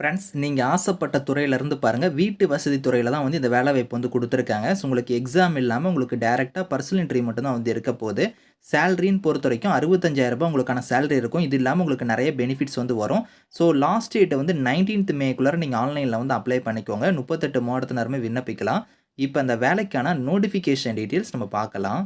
Friends நீங்கள் ஆசைப்பட்ட துறையிலேருந்து பாருங்கள் வீட்டு வசதி துறையில் தான் வந்து இந்த வேலை வாய்ப்பு வந்து கொடுத்துருக்காங்க. ஸோ உங்களுக்கு எக்ஸாம் இல்லாமல் உங்களுக்கு டேரெக்டாக பர்சனல் இன்ட்ரி மட்டும் தான் வந்து இருக்க போகுது. சேலரின்னு பொறுத்த வரைக்கும் அறுபத்தஞ்சாயிரம் ரூபாய் உங்களுக்கான சேலரி இருக்கும். இது இல்லாமல் உங்களுக்கு நிறைய பெனிஃபிட்ஸ் வந்து வரும். ஸோ லாஸ்ட் டேட்டை வந்து நைன்டீன்த் மேக்குள்ளார நீங்கள் ஆன்லைனில் வந்து அப்ளை பண்ணிக்கோங்க. முப்பத்தெட்டு மாவட்டத்தினருமே விண்ணப்பிக்கலாம். இப்போ அந்த வேலைக்கான நோட்டிஃபிகேஷன் டீட்டெயில்ஸ் நம்ம பார்க்கலாம்.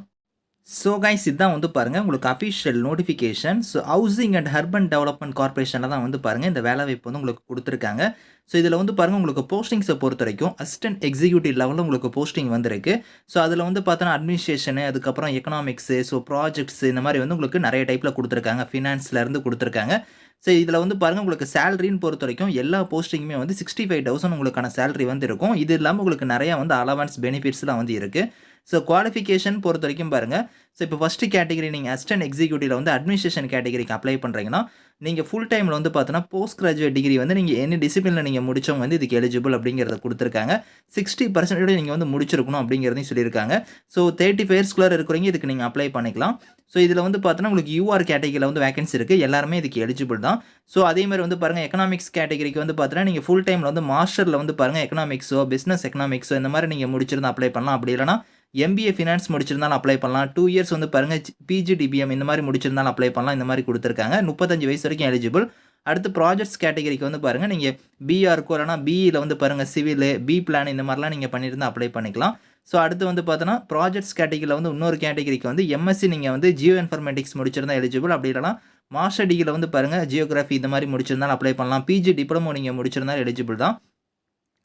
ஸோ கைஸ் இதுதான் வந்து பாருங்கள் உங்களுக்கு official notification so housing and urban development கார்பரேஷனில் தான் வந்து பாருங்கள் இந்த வேலை வாய்ப்பு வந்து உங்களுக்கு கொடுத்துருக்காங்க. ஸோ இதில் வந்து பாருங்கள் உங்களுக்கு போஸ்டிங்ஸை பொறுத்த வரைக்கும் அசிஸ்டன்ட் எக்ஸிக்யூட்டிவ் லெவலில் உங்களுக்கு போஸ்டிங் வந்திருக்கு. ஸோ அதில் வந்து பார்த்தோன்னா அட்மினிஸ்ட்ரேஷனு அதுக்கப்புறம் எக்கனாமிக்ஸு ஸோ ப்ராஜெக்ட்ஸ் இந்த மாதிரி வந்து உங்களுக்கு நிறைய டைப்பில் கொடுத்துருக்காங்க. ஃபினான்ஸ்லேருந்து கொடுத்துருக்காங்க. ஸோ இதில் வந்து பாருங்கள் உங்களுக்கு சேலரின்னு பொறுத்த வரைக்கும் எல்லா போஸ்டிங்குமே வந்து சிக்ஸ்டி ஃபைவ் தௌசண்ட் உங்களுக்கான சேலரி வந்து இருக்கும். இது இல்லாமல் உங்களுக்கு நிறையா வந்து அலவன்ஸ் பெனிஃபிட்ஸ்லாம் வந்து இருக்குது ஸோ குவாலிஃபிகேஷன் பொறுத்த வரைக்கும் பாருங்கள் ஸோ இப்போ ஃபஸ்ட்டு கேட்டகரி நீங்கள் அசிஸ்டன்ட் எக்ஸிக்யூட்டிவில் வந்து அட்மினிஸ்ட்ரேஷன் கேட்டகரிக்கு அப்ளை பண்ணுறீங்கன்னா நீங்கள் ஃபுல் டைமில் வந்து பார்த்தோன்னா போஸ்ட் கிராஜுவேட் டிகிரி வந்து நீங்கள் என்ன டிசிப்ளினில் நீங்கள் முடித்தவங்க வந்து இதுக்கு எலிஜிபிள் அப்படிங்கிறத கொடுத்துருக்காங்க. சிக்ஸ்டி பர்சன்டேஜ் நீங்கள் வந்து முடிச்சிருக்கணும் அப்படிங்கிறதையும் சொல்லியிருக்காங்க. ஸோ தேர்ட்டி ஃபைவ் இருக்கிறவங்க இதுக்கு நீங்கள் அப்ளை பண்ணிக்கலாம். ஸோ இதில் வந்து பார்த்தோன்னா உங்களுக்கு யூஆர் கேட்டகரியில் வந்து வேகன்சி இருக்குது எல்லாருமே இதுக்கு எலிஜிபிள் தான். ஸோ அதே மாதிரி வந்து பாருங்கள் எக்கனாமிக்ஸ் கேட்டகரிக்கு வந்து பார்த்தோன்னா நீங்கள் ஃபுல் டைமில் வந்து மாஸ்டரில் வந்து பாருங்கள் எக்கனாமிக்ஸோ பிஸ்னஸ் எக்கனாமிக்ஸோ இந்த மாதிரி நீங்கள் முடிச்சிருந்தா அப்ளை பண்ணலாம். அப்படி இல்லைனா எம்பிஏ ஃபினான்ஸ் முடிச்சிருந்தாலும் அப்ளை பண்ணலாம். டூ இயர்ஸ் வந்து பாருங்கள் பிஜிடிபிஎம் இந்த மாதிரி முடிச்சிருந்தாலும் அப்ளை பண்ணலாம். இந்த மாதிரி கொடுத்துருக்காங்க. முப்பத்தஞ்சு வயசு வரைக்கும் எலிஜிபிள் அடுத்து ப்ராஜெக்ட்ஸ் கேட்டகரிக்கு வந்து பாருங்கள் நீங்கள் பிஆர்க்கோ இல்லைனா பிஇயில் வந்து பாருங்கள் சிவில் பி பிளான் இந்த மாதிரிலாம் நீங்கள் பண்ணியிருந்தால் அப்ளை பண்ணிக்கலாம். ஸோ அடுத்து வந்து பார்த்தோன்னா ப்ராஜெக்ட்ஸ் கேட்டகிரியில் வந்து இன்னொரு கேட்டகிரிக்கு வந்து எம்எஸ்சி நீங்கள் வந்து ஜியோ இன்ஃபர்மேட்டிக்ஸ் முடிச்சிருந்தா எலிஜிபிள் அப்படி இல்லைனா மாஸ்டர் டிகிரியில் வந்து பாருங்கள் ஜியோகிராஃபி இந்த மாதிரி முடிச்சிருந்தாலும் அப்ளை பண்ணலாம். பிஜி டிப்ளமோ நீங்கள் முடிச்சிருந்தாலும் எலிஜிபிள் தான்.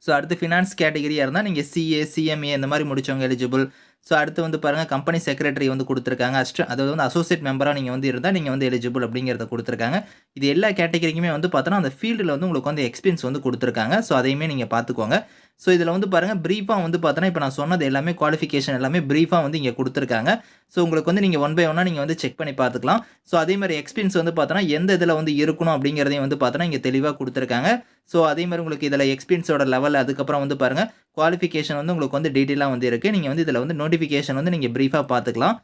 ஸோ அடுத்து ஃபினான்ஸ் கேட்டகரியாக இருந்தால் நீங்கள் சிஏ சிஎம்ஏ இந்த மாதிரி முடிச்சவங்க எலிஜிபிள் ஸோ அடுத்து வந்து பாருங்கள் கம்பெனி செக்ரட்டரி வந்து கொடுத்துருக்காங்க. அஸ்ட் அதாவது வந்து அசோசியேட் மெம்பராக நீங்கள் வந்து இருந்தால் நீங்கள் வந்து எலிஜிபிள் அப்படிங்கிறத கொடுத்துருக்காங்க. இது எல்லா கேட்டகரிக்குமே வந்து பார்த்தோன்னா அந்த ஃபீல்டில் வந்து உங்களுக்கு வந்து எக்ஸ்பீரியன்ஸ் வந்து கொடுத்துருக்காங்க. ஸோ அதையுமே நீங்கள் பார்த்துக்கோங்க. ஸோ இதில் வந்து பாருங்கள் ப்ரீஃபாக வந்து பார்த்தோன்னா இப்போ நான் சொன்னது எல்லாமே குவாலிஃபிகேஷன் எல்லாமே ப்ரீஃபாக வந்து இங்கே கொடுத்துருக்காங்க. ஸோ உங்களுக்கு வந்து நீங்கள் ஒன் பை ஒன்னாக நீங்கள் வந்து செக் பண்ணி பார்த்துக்கலாம். ஸோ அதே மாதிரி எக்ஸ்பீரியன்ஸ் வந்து பார்த்தோன்னா எந்த இதில் வந்து இருக்கணும் அப்படிங்கிறதையும் வந்து பார்த்தோன்னா இங்கே தெளிவாக கொடுத்துருக்காங்க. ஸோ அதே மாதிரி உங்களுக்கு இதில் எக்ஸ்பீரியன்ஸோட லெவல் அதுக்கப்புறம் வந்து பாருங்கள் குவாலிஃபிகேஷன் வந்து உங்களுக்கு வந்து டீட்டெயிலாக வந்து இருக்குது நீங்கள் வந்து இதில் வந்து நோட்டிஃபிகேஷன் வந்து நீங்கள் ப்ரீஃபாக பார்த்துக்கலாம்.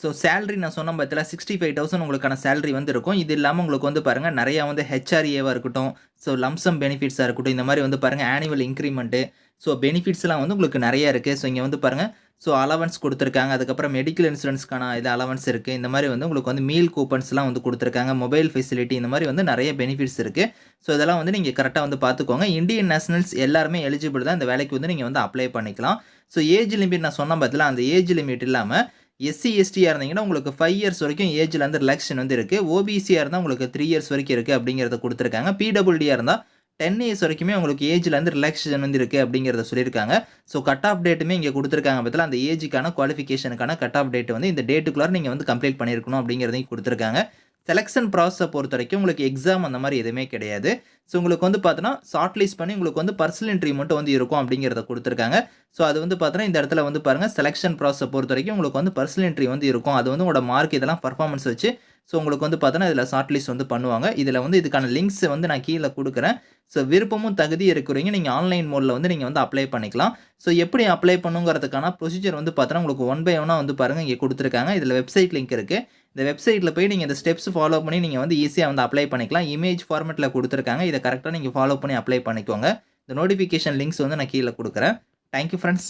ஸோ சேலரி நான் சொன்ன பத்தில் சிக்ஸ்டி ஃபைவ் தௌசண்ட் உங்களுக்கான சேலரி வந்து இருக்கும் இது இல்லாமல் உங்களுக்கு வந்து பாருங்கள் நிறையா வந்து ஹெச்ஆர்ஏவாக இருக்கட்டும் ஸோ லம்சம் பெனிஃபிட்ஸாக இருக்கட்டும் இந்த மாதிரி வந்து பாருங்கள் ஆனுவல் இன்க்ரிமெண்ட்டு ஸோ பெனிஃபிட்ஸ்லாம் வந்து உங்களுக்கு நிறையா இருக்குது ஸோ இங்கே வந்து பாருங்கள் ஸோ அலவன்ஸ் கொடுத்துருக்காங்க. அதுக்கப்புறம் மெடிக்கல் இன்சூரன்ஸ்க்கான இது அலவன்ஸ் இருக்குது இந்த மாதிரி வந்து உங்களுக்கு வந்து மீல் கூப்பன்ஸ்லாம் வந்து கொடுத்துருக்காங்க. மொபைல் ஃபெசிலிட்டி இந்த மாதிரி வந்து நிறைய பெனிஃபிட்ஸ் இருக்குது ஸோ இதெல்லாம் வந்து நீங்கள் கரெக்டாக வந்து பார்த்துக்கோங்க. இந்தியன் நேஷனல்ஸ் எல்லாருமே எலிஜிபிள் தான் இந்த வேலைக்கு வந்து நீங்கள் வந்து அப்ளை பண்ணிக்கலாம். ஸோ ஏஜ் லிமிட் நான் சொன்ன பார்த்தல அந்த ஏஜ் லிமிட் இல்லாமல் எஸ்சி எஸ்டியாக இருந்தீங்கன்னா உங்களுக்கு ஃபைவ் இயர்ஸ் வரைக்கும் ஏஜில் வந்து ரிலாக்ஷன் வந்து இருக்குது ஓபிசியாக இருந்தால் உங்களுக்கு த்ரீ இயர்ஸ் வரைக்கும் இருக்குது அப்படிங்கிறத கொடுத்துருக்காங்க. பிடபிள்டியாக இருந்தால் டென் இயர்ஸ் வரைக்குமே உங்களுக்கு ஏஜில் வந்து ரிலாக்ஸேஷன் வந்து இருக்குது அப்படிங்கிறத சொல்லியிருக்காங்க. ஸோ கட் ஆஃப் டேட்டுமே இங்கே கொடுத்துருக்காங்க பற்றில அந்த ஏஜுக்கான குவாலிஃபிகேஷனுக்கான கட் ஆஃப் டேட் வந்து இந்த டேட்டுக்குள்ளார நீங்கள் வந்து கம்ப்ளீட் பண்ணியிருக்கணும் அப்படிங்கிறதையும் கொடுத்துருக்காங்க. செலெக்ஷன் ப்ராசஸை பொறுத்த வரைக்கும் உங்களுக்கு எக்ஸாம் அந்த மாதிரி எதுவுமே கிடையாது. ஸோ உங்களுக்கு வந்து பார்த்தோன்னா ஷார்ட் லிஸ்ட் பண்ணி உங்களுக்கு வந்து பர்சனல் இன்ட்ரி மட்டும் வந்து இருக்கும் அப்படிங்கிறத கொடுத்துருக்காங்க. ஸோ அது வந்து பார்த்தோன்னா இந்த இடத்துல வந்து பாருங்கள் செலெக்ஷன் ப்ராசஸை பொறுத்த வரைக்கும் உங்களுக்கு வந்து பர்சனல் இன்ட்ரி வந்து இருக்கும். அது வந்து உங்களோட மார்க் இதெல்லாம் பர்ஃபார்மன்ஸ் வச்சு ஸோ உங்களுக்கு வந்து பார்த்தோன்னா இதில் ஷார்ட் லிஸ்ட் வந்து பண்ணுவாங்க. இதில் வந்து இதுக்கான லிங்க்ஸ் வந்து நான் கீழே கொடுக்குறேன். ஸோ விருப்பமும் தகுதி இருக்கிறீங்க. நீங்கள் ஆன்லைன் மோடில் வந்து நீங்கள் வந்து அப்ளை பண்ணிக்கலாம். ஸோ எப்படி அப்ளை பண்ணுங்கிறதுக்கான ப்ரொசீஜர் வந்து பார்த்தோன்னா உங்களுக்கு ஒன் பை ஒன்னாக வந்து பாருங்கள் இங்கே கொடுத்துருக்காங்க. இதில் வெப்சைட் லிங்க் இருக்குது இந்த வெப்சைட்டில் போய் நீங்கள் இந்த ஸ்டெப்ஸ் ஃபாலோ பண்ணி நீங்கள் வந்து ஈஸியாக வந்து அப்ளை பண்ணிக்கலாம். இமேஜ் ஃபார்மெட்டில் கொடுத்துருக்காங்க. இதை கரெக்டாக நீங்கள் ஃபாலோ பண்ணி அப்ளை பண்ணிக்கோங்க. இந்த நோட்டிஃபிகேஷன் லிங்க்ஸ் வந்து நான் கீழே கொடுக்குறேன். Thank you friends